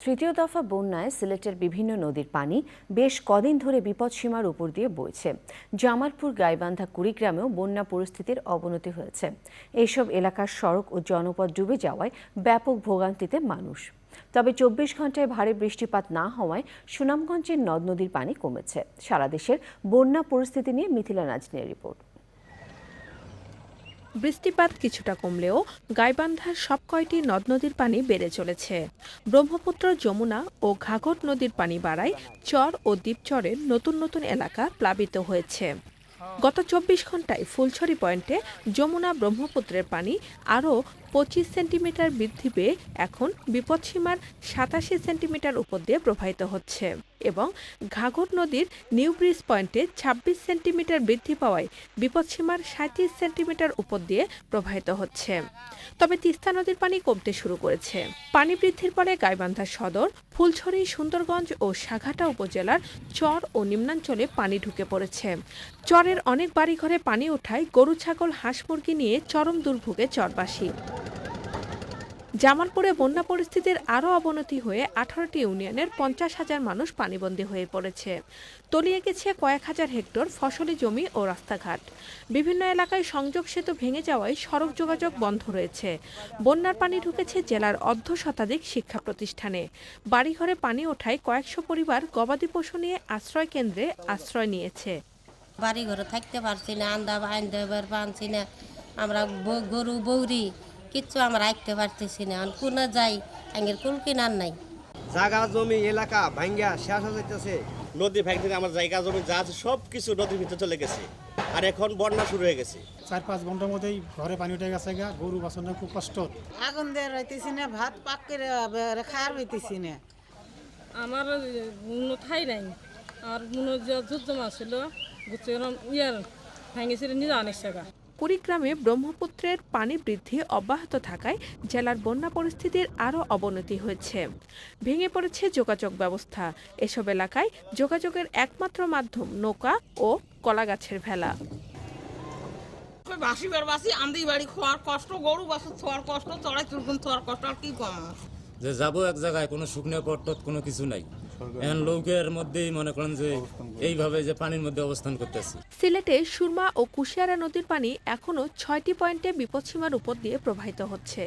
তৃতীয় দফা বন্যায় সিলেটের বিভিন্ন নদীর পানি বেশ কদিন ধরে বিপদসীমার উপর দিয়ে বইছে। জামালপুর, গাইবান্ধা, কুড়িগ্রামেও বন্যা পরিস্থিতির অবনতি হয়েছে। এইসব এলাকার সড়ক ও জনপদ ডুবে যাওয়ায় ব্যাপক ভোগান্তিতে মানুষ। তবে চব্বিশ ঘন্টায় ভারী বৃষ্টিপাত না হওয়ায় সুনামগঞ্জের নদ নদীর পানি কমেছে। সারা দেশের বন্যা পরিস্থিতি নিয়ে মিথিলা নাজনের রিপোর্ট। বৃষ্টিপাত কিছুটা কমলেও গাইবান্ধার সব কয়টি নদ নদীর পানি বেড়ে চলেছে। ব্রহ্মপুত্র, যমুনা ও ঘাঘর নদীর পানি বাড়ায় চর ও দ্বীপচরের নতুন নতুন এলাকা প্লাবিত হয়েছে। গত চব্বিশ ঘন্টায় ফুলছড়ি পয়েন্টে যমুনা ব্রহ্মপুত্রের পানি আরও পঁচিশ সেন্টিমিটার বৃদ্ধি পেয়ে এখন বিপদসীমার সাতাশি সেন্টিমিটার উপর দিয়ে প্রবাহিত হচ্ছে। এবং ঘাঘর নদীর নিউ ব্রিজ পয়েন্টে ছাব্বিশ সেন্টিমিটার বৃদ্ধি পাওয়ায় বিপদসীমার সাঁত্রিশ সেন্টিমিটার উপর দিয়ে প্রবাহিত হচ্ছে। তবে তিস্তা নদীর পানি কমতে শুরু করেছে। পানি বৃদ্ধির পরে গাইবান্ধা সদর, ফুলছড়ি, সুন্দরগঞ্জ ও সাঘাটা উপজেলার চর ও নিম্নাঞ্চলে পানি ঢুকে পড়েছে। চরের অনেক বাড়িঘরে পানি ওঠায় গরু, ছাগল, হাঁস মুরগি নিয়ে চরম দুর্ভোগে চরবাসী। জামালপুরে বন্যা পরিস্থিতির আরও অবনতি হয়ে আঠারোটি ইউনিয়নের পঞ্চাশ হাজার মানুষ পানিবন্দী হয়ে পড়েছে। তলিয়ে গেছে কয়েক হাজার হেক্টর ফসলি জমি ও রাস্তাঘাট। বিভিন্ন এলাকায় সংযোগ সেতু ভেঙে যাওয়ায় সড়ক যোগাযোগ বন্ধ রয়েছে। বন্যার পানি ঢুকেছে জেলার অর্ধ শতাধিক শিক্ষা প্রতিষ্ঠানে। বাড়িঘরে পানি ওঠায় কয়েকশো পরিবার গবাদি পশু নিয়ে আশ্রয় কেন্দ্রে আশ্রয় নিয়েছে। বাড়ি ঘরে থাকতে পারছি না, আন্দা দেবার পারছি না। আমরা গরু, বৌরি কিচ্ছু আমরা আঁকতে পারতেছি না। এখন কোনে যাই আঙ্গের কুল কিনার নাই। জায়গা জমি এলাকা ভাঙ্গা শেষ হয়ে যাইতেছে। নদী ভাগ থেকে আমার জায়গা জমি যা আছে সব কিছু নদীর ভিতরে চলে গেছে। আর এখন বন্যা শুরু হয়ে গেছে। চার পাঁচ ঘণ্টার মধ্যেই ঘরে পানি উঠে গেছে গা গরু বাছনের খুব কষ্ট। আগুন দিয়ে রইতেছি না ভাত পাক করে খাওয়ার হইতেছি না। আমার কোনো ঠাই নাই। আর মনে যে যুদ্ধ মাছ ছিল ইয়ার ভেঙেছিল নিজে অনেক টাকা কুড়িগ্রামে ব্রহ্মপুত্রের পানি বৃদ্ধি অব্যাহত থাকায় জেলার বন্যা পরিস্থিতির আরও অবনতি হয়েছে। ভেঙে পড়েছে যোগাযোগ ব্যবস্থা। এসব এলাকায় যোগাযোগের একমাত্র মাধ্যম নৌকা ও কলাগাছের ভেলা। বাসি বার বাসি আন্দি বাড়ি খোয়ার কষ্ট গরু বাসু থোয়ার কষ্ট চড়াই চুরগুন থোয়ার কষ্ট আর কি কম? যে যাব এক জায়গায় কোনো শুকনো পট্টত কোনো কিছু নাই। এখন মধ্যেই মনে করেন যে এইভাবে যে পানির মধ্যে অবস্থান করতেছি। সিলেটে সুরমা ও কুশিয়ারা নদীর পানি এখনও ছয়টি পয়েন্টে বিপদসীমার উপর দিয়ে প্রবাহিত হচ্ছে।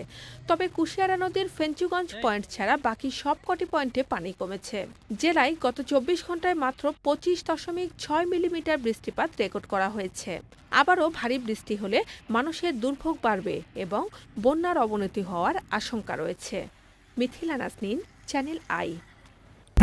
তবে কুশিয়ারা নদীর ফেঞ্চুগঞ্জ পয়েন্ট ছাড়া বাকি সবকটি পয়েন্টে পানি কমেছে। জেলায় গত চব্বিশ ঘন্টায় মাত্র পঁচিশ দশমিক ছয় মিলিমিটার বৃষ্টিপাত রেকর্ড করা হয়েছে। আবারও ভারী বৃষ্টি হলে মানুষের দুর্ভোগ বাড়বে এবং বন্যার অবনতি হওয়ার আশঙ্কা রয়েছে। Mithila Nasnin channel I.